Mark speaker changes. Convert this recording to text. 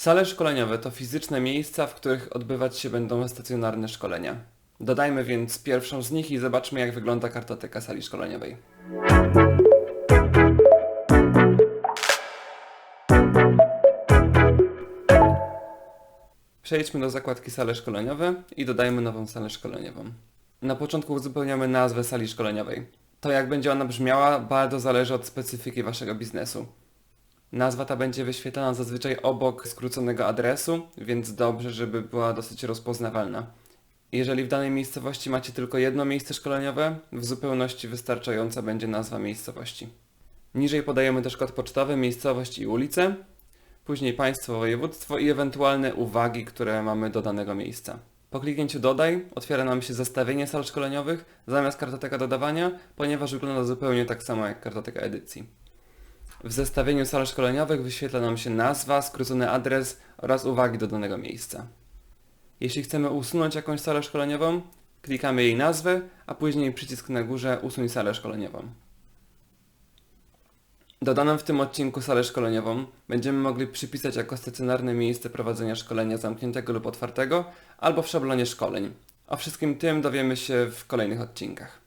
Speaker 1: Sale szkoleniowe to fizyczne miejsca, w których odbywać się będą stacjonarne szkolenia. Dodajmy więc pierwszą z nich i zobaczmy jak wygląda kartoteka sali szkoleniowej. Przejdźmy do zakładki sale szkoleniowe i dodajmy nową salę szkoleniową. Na początku uzupełniamy nazwę sali szkoleniowej. To jak będzie ona brzmiała bardzo zależy od specyfiki waszego biznesu. Nazwa ta będzie wyświetlana zazwyczaj obok skróconego adresu, więc dobrze, żeby była dosyć rozpoznawalna. Jeżeli w danej miejscowości macie tylko jedno miejsce szkoleniowe, w zupełności wystarczająca będzie nazwa miejscowości. Niżej podajemy też kod pocztowy, miejscowość i ulicę, później państwo, województwo i ewentualne uwagi, które mamy do danego miejsca. Po kliknięciu dodaj otwiera nam się zestawienie sal szkoleniowych zamiast kartoteka dodawania, ponieważ wygląda zupełnie tak samo jak kartoteka edycji. W zestawieniu sal szkoleniowych wyświetla nam się nazwa, skrócony adres oraz uwagi do danego miejsca. Jeśli chcemy usunąć jakąś salę szkoleniową, klikamy jej nazwę, a później przycisk na górze usuń salę szkoleniową. Dodaną w tym odcinku salę szkoleniową będziemy mogli przypisać jako stacjonarne miejsce prowadzenia szkolenia zamkniętego lub otwartego albo w szablonie szkoleń. O wszystkim tym dowiemy się w kolejnych odcinkach.